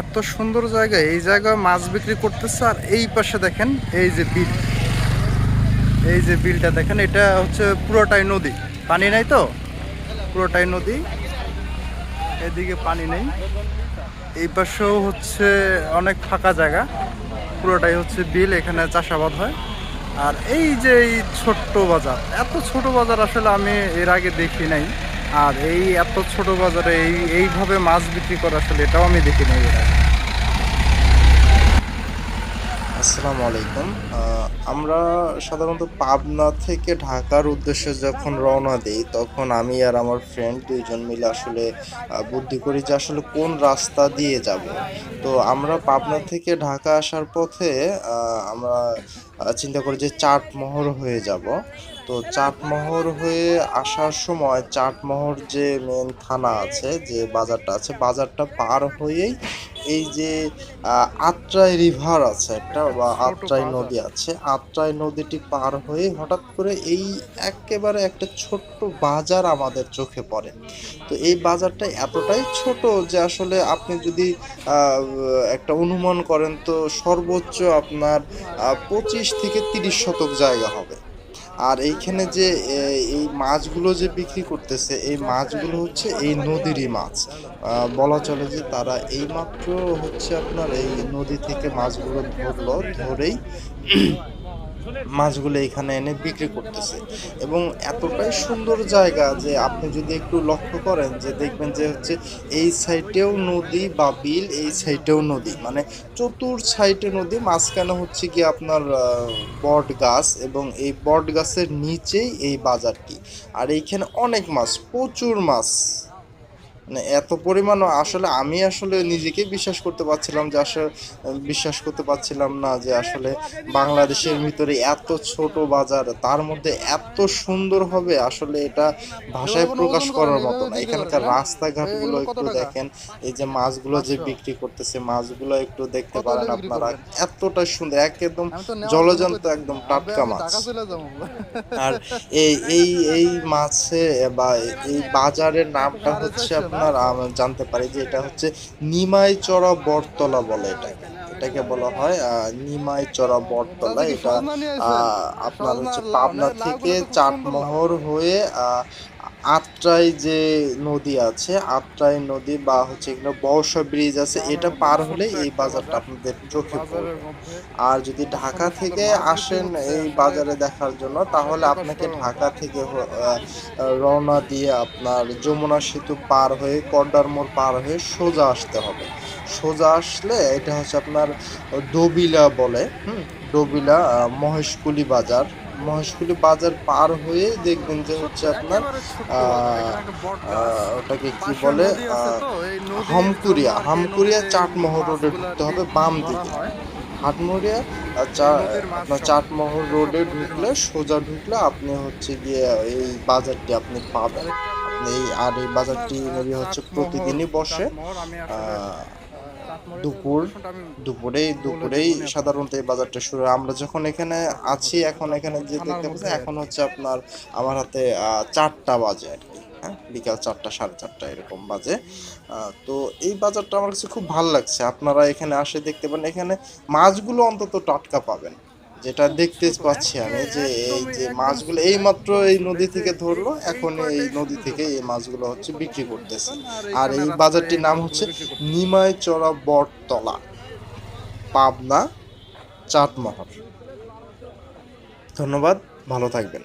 এত সুন্দর জায়গা, এই জায়গায় মাছ বিক্রি করতেছে আর এই পাশে দেখেন, এই যে বিল। এই যে বিলটা দেখেন, এটা হচ্ছে পুরোটাই নদী। পানি নাই তো? পুরোটাই নদী। এদিকে পানি নেই। এই পাশেও হচ্ছে অনেক ফাঁকা জায়গা। পুরোটাই হচ্ছে বিল, এখানে চাষাবাদ হয়। আর এই যে এই ছোট্ট বাজার, এত ছোট বাজার আসলে আমি এর আগে দেখি নাই। আর এই এত ছোট বাজারে এই, এইভাবে মাছ বিক্রি করা আসলে এটাও আমি দেখি নাই আসসালামু আলাইকুম। আমরা সাধারণত পাবনা থেকে ঢাকার উদ্দেশ্যে যখন রওনা দিই, তখন আমি আর আমার ফ্রেন্ড দুইজন মিলে আসলে বুদ্ধি করি যে আসলে কোন রাস্তা দিয়ে যাব। তো আমরা পাবনা থেকে ঢাকা আসার পথে আমরা চিন্তা করি যে চাটমোহর হয়ে যাব। তো চাটমোহর হয়ে আসার সময় চাটমোহর যে মেন থানা আছে যে বাজারটা আছে বাজারটা পার হয়েই এই যে আত্রাই রিভার আছে একটা বা আত্রাই নদী আছে আত্রাই নদীটি পার হয়ে হঠাৎ করে এই একেবারে একটা ছোট্ট বাজার আমাদের চোখে পড়ে। তো এই বাজারটা এতটাই ছোট যে আসলে আপনি যদি একটা অনুমান করেন তো সর্বোচ্চ আপনার পঁচিশ থেকে তিরিশ শতক জায়গা হবে। আর এইখানে যে এই মাছগুলো যে বিক্রি করতেছে, এই মাছগুলো হচ্ছে এই নদীরই মাছ। বলা চলে যে তারা এইমাত্র হচ্ছে আপনার এই নদী থেকে মাছগুলো ধরলো, ধরেই মাছগুলো এখানে এনে বিক্রি করতেছে। এবং এতটাই সুন্দর জায়গা যে আপনি যদি একটু লক্ষ্য করেন যে দেখবেন যে হচ্ছে এই সাইডেও নদী বা বিল, এই সাইডেও নদী। মানে চতুর সাইডে নদী, মাঝখানে হচ্ছে কি আপনার বট গাছ এবং এই বট গাছের নিচেই এই বাজারটি। আর এইখানে অনেক মাছ, প্রচুর মাছ। মানে এত পরিমাণ আসলে আমি আসলে নিজেকে বিশ্বাস করতে পারছিলাম যে আসলে বিশ্বাস করতে পারছিলাম না যে আসলে বাংলাদেশের ভিতরে এত ছোট বাজার তার মধ্যে এত সুন্দর হবে আসলে এটা ভাষায় প্রকাশ করার মতো না। এখানকার রাস্তাঘাটগুলো একটু দেখেন এই যে মাছগুলো যে বিক্রি করতেছে মাছগুলো একটু দেখতে পারেন আপনারা। এতটা সুন্দর একদম জলজন্ত একদম টাটকা মাছ। আর এই এই এই মাছে বা এই বাজারের নামটা হচ্ছে আপনার জানতে পারি যে এটা হচ্ছে নিমাই চড়া বটতলা বলে এটাকে এটাকে বলা হয় আহ, নিমাই চড়া বটতলা। এটা আহ, আপনার হচ্ছে পাবনা থেকে চাটমোহর হয়ে আহ, আত্রাই যে নদী আছে আত্রাই নদী বা হচ্ছে এখানে বর্ষা ব্রিজ আছে এটা পার হলে এই বাজারটা আপনাদের চোখে পড়বে। আর যদি ঢাকা থেকে আসেন এই বাজারে দেখার জন্য তাহলে আপনাকে ঢাকা থেকে রওনা দিয়ে আপনার যমুনা সেতু পার হয়ে কড্ডার মোড় পার হয়ে সোজা আসতে হবে। সোজা আসলে এটা হচ্ছে আপনার ডবিলা বলে হুম ডবিলা মহেশকুলি বাজার। মহেশকুলি বাজার পার হয়ে দেখবেন যে হচ্ছে আপনার ওটাকে কি বলে হামকুরিয়া। হামকুরিয়া চাটমোহর রোডে ঢুকতে হবে বাম দিকে। চা- আপনার চাটমোহর রোডে ঢুকলে সোজা ঢুকলে আপনি হচ্ছে গিয়ে এই বাজারটি আপনি পাবেন। আপনি এই আর এই বাজারটি হচ্ছে প্রতিদিনই বসে। আহ, দুপুর, দুপুরেই দুপুরেই সাধারণত এই বাজারটা শুরু। আমরা যখন এখানে আছি, এখন এখানে যে দেখতে পাচ্ছি এখন হচ্ছে আপনার আমার হাতে চারটা বাজে আর কি হ্যাঁ? বিকাল চারটা, সাড়ে চারটা এরকম বাজে। তো এই বাজারটা আমার কাছে খুব ভালো লাগছে। আপনারা এখানে আসে দেখতে পান এখানে মাছগুলো অন্তত টাটকা পাবেন। যেটা দেখতে পাচ্ছি আমি, যে এই যে মাছগুলো এই মাত্র এই নদী থেকে ধরলো, এখন এই নদী থেকে এই মাছগুলো হচ্ছে বিক্রি করতেছে। আর এই বাজারটির নাম হচ্ছে নিমায় চড়া বটতলা, পাবনা চাটমহর ধন্যবাদ, ভালো থাকবেন।